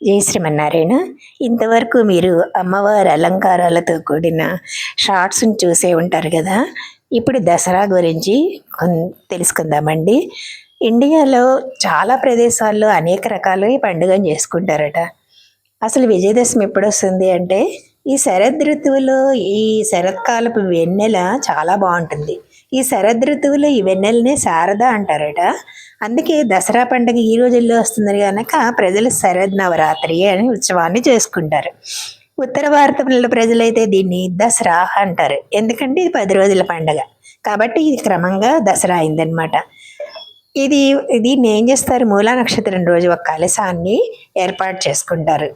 జై శ్రీమన్నారాయణ. ఇంతవరకు మీరు అమ్మవారి అలంకారాలతో కూడిన షార్ట్స్ని చూసే ఉంటారు కదా ఇప్పుడు దసరా గురించి తెలుసుకుందామండి. ఇండియాలో చాలా ప్రదేశాల్లో అనేక రకాల ఈ పండుగను చేసుకుంటారట. అసలు విజయదశమి ఎప్పుడు వస్తుంది అంటే ఈ శరద్ ఋతువులో ఈ శరత్కాలపు వెన్నెల చాలా బాగుంటుంది. ఈ శరద్ ఋతువులో ఈ వెన్నెలనే శారద అంటారట. అందుకే దసరా పండుగ ఈ రోజుల్లో వస్తుంది కనుక ప్రజలు శరద్ నవరాత్రి అనే ఉత్సవాన్ని చేసుకుంటారు. ఉత్తర భారతంలో ప్రజలైతే దీన్ని దసరా అంటారు. ఎందుకంటే ఇది పది రోజుల పండుగ. కాబట్టి ఇది క్రమంగా దసరా అయిందనమాట ఇది దీన్ని ఏం చేస్తారు? మూలా నక్షత్రం రోజు ఒక కలశాన్ని ఏర్పాటు చేసుకుంటారు.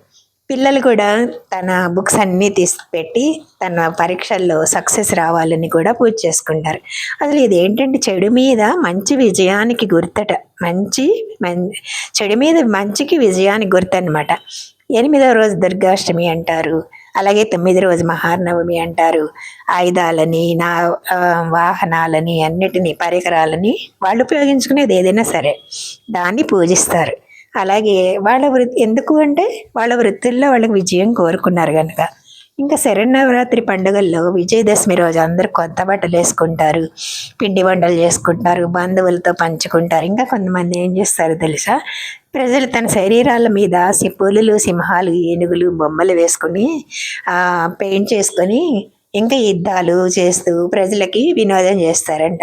పిల్లలు కూడా తన బుక్స్ అన్నీ తీసి పెట్టి తన పరీక్షల్లో సక్సెస్ రావాలని కూడా పూజ చేసుకుంటారు. అసలు ఇది ఏంటంటే చెడు మీద మంచి విజయానికి గుర్తట మంచి మం చెడు మీద మంచికి విజయానికి గుర్తు అనమాట ఎనిమిదవ రోజు దుర్గాష్టమి అంటారు అలాగే తొమ్మిది రోజు మహానవమి అంటారు. ఆయుధాలని నా వాహనాలని అన్నిటినీ పరికరాలని వాళ్ళు ఉపయోగించుకునేది ఏదైనా సరే దాన్ని పూజిస్తారు. అలాగే వాళ్ళ వృత్తి ఎందుకు అంటే వాళ్ళ వృత్తుల్లో వాళ్ళకి విజయం కోరుకున్నారు కనుక ఇంకా శరన్నవరాత్రి పండుగల్లో విజయదశమి రోజు అందరూ కొత్త బట్టలు వేసుకుంటారు పిండి వంటలు చేసుకుంటారు బంధువులతో పంచుకుంటారు. ఇంకా కొంతమంది ఏం చేస్తారు తెలుసా? ప్రజలు తన శరీరాల మీద పులులు సింహాలు ఏనుగులు బొమ్మలు వేసుకుని పెయింట్ చేసుకొని ఇంకా యుద్ధాలు చేస్తూ ప్రజలకి వినోదం చేస్తారంట.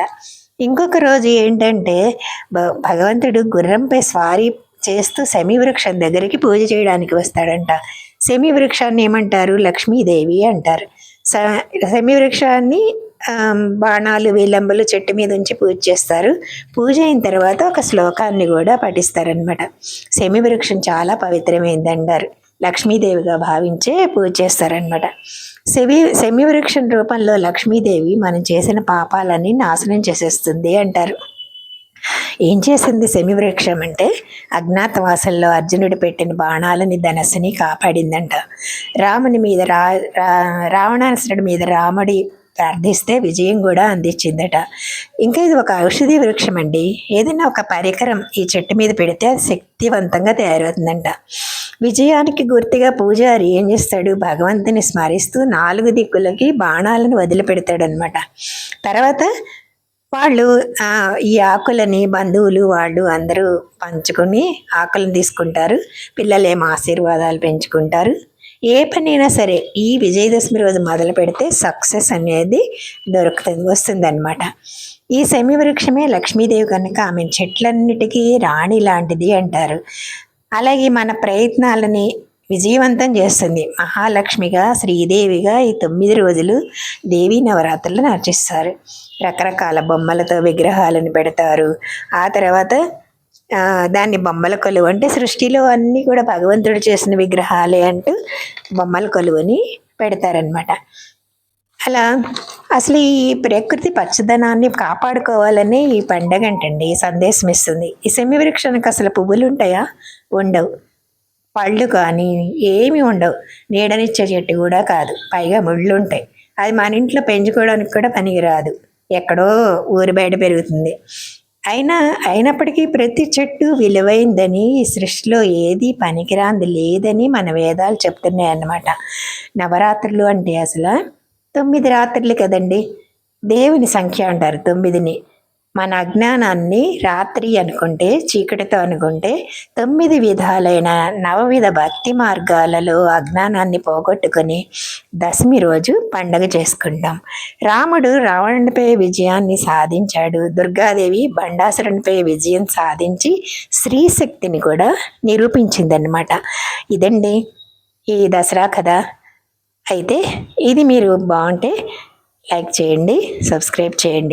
ఇంకొక రోజు ఏంటంటే భ- భగవంతుడు గుర్రంపై స్వారీ చేస్తూ శమి దగ్గరికి పూజ చేయడానికి వస్తాడంట. శమి వృక్షాన్ని ఏమంటారు? లక్ష్మీదేవి అంటారు. స శమి వృక్షాన్ని బాణాలు విలంబులు చెట్టు మీద ఉంచి పూజ చేస్తారు. పూజ అయిన తర్వాత ఒక శ్లోకాన్ని కూడా పఠిస్తారనమాట శమి వృక్షం చాలా పవిత్రమైంది అంటారు లక్ష్మీదేవిగా భావించే పూజ చేస్తారనమాట శమి శమి రూపంలో లక్ష్మీదేవి మనం చేసిన పాపాలన్నీ నాశనం చేసేస్తుంది అంటారు. ఏం చేసింది శమివృక్షం అంటే? అజ్ఞాతవాసంలో అర్జునుడు పెట్టిన బాణాలని ధనస్సుని కాపాడిందంట. రాముని మీద రా రావణాసురుడి మీద రాముడి ప్రార్థిస్తే విజయం కూడా అందించిందట. ఇంకా ఇది ఒక ఔషధి వృక్షం అండి. ఏదైనా ఒక పరికరం ఈ చెట్టు మీద పెడితే అది శక్తివంతంగా తయారవుతుందంట. విజయానికి గుర్తుగా పూజారి ఏం చేస్తాడు? భగవంతుని స్మరిస్తూ నాలుగు దిక్కులకి బాణాలను వదిలిపెడతాడనమాట తర్వాత వాళ్ళు ఈ ఆకులని బంధువులు వాళ్ళు అందరూ పంచుకొని ఆకులను తీసుకుంటారు. పిల్లలేమో ఆశీర్వాదాలు పెంచుకుంటారు. ఏ పనైనా సరే ఈ విజయదశమి రోజు మొదలు పెడితే సక్సెస్ అనేది దొరుకుతుంది వస్తుందన్నమాట. ఈ శమి వృక్షమే లక్ష్మీదేవి కనుక ఆమె చెట్లన్నిటికీ రాణి లాంటిది అంటారు. అలాగే మన ప్రయత్నాలని విజయవంతం చేస్తుంది. మహాలక్ష్మిగా శ్రీదేవిగా ఈ తొమ్మిది రోజులు దేవీ నవరాత్రులను అర్చిస్తారు రకరకాల బొమ్మలతో విగ్రహాలను పెడతారు. ఆ తర్వాత దాన్ని బొమ్మల కొలువు అంటే సృష్టిలో అన్నీ కూడా భగవంతుడు చేసిన విగ్రహాలే అంటూ బొమ్మల కొలువుని పెడతారనమాట అలా అసలు ఈ ప్రకృతి పచ్చదనాన్ని కాపాడుకోవాలని ఈ పండగ అంటండి సందేశం ఇస్తుంది. ఈ సెమి వృక్షానికి అసలు పువ్వులు ఉంటాయా? ఉండవు. పళ్ళు కానీ ఏమీ ఉండవు. నీడనిచ్చే చెట్టు కూడా కాదు. పైగా ముళ్ళు ఉంటాయి అది మన ఇంట్లో పెంచుకోవడానికి కూడా పనికిరాదు. ఎక్కడో ఊరి బయట పెరుగుతుంది. అయినా అయినప్పటికీ ప్రతి చెట్టు విలువైందని ఈ సృష్టిలో ఏది పనికిరాంది లేదని మన వేదాలు చెప్తున్నాయి అన్నమాట. నవరాత్రులు అంటే అసలు తొమ్మిది రాత్రులు కదండి? దేవుని సంఖ్య అంటారు తొమ్మిదిని. మన అజ్ఞానాన్ని రాత్రి అనుకుంటే చీకటితో అనుకుంటే తొమ్మిది విధాలైన నవవిధ భక్తి మార్గాలలో అజ్ఞానాన్ని పోగొట్టుకొని దశమి రోజు పండగ చేసుకుంటాం. రాముడు రావణునిపై విజయాన్ని సాధించాడు. దుర్గాదేవి బండాసురునిపై విజయం సాధించి స్త్రీ శక్తిని కూడా నిరూపించిందనమాట ఇదండి ఈ దసరా కథ. అయితే ఇది మీరు బాగుంటే లైక్ చేయండి సబ్స్క్రైబ్ చేయండి.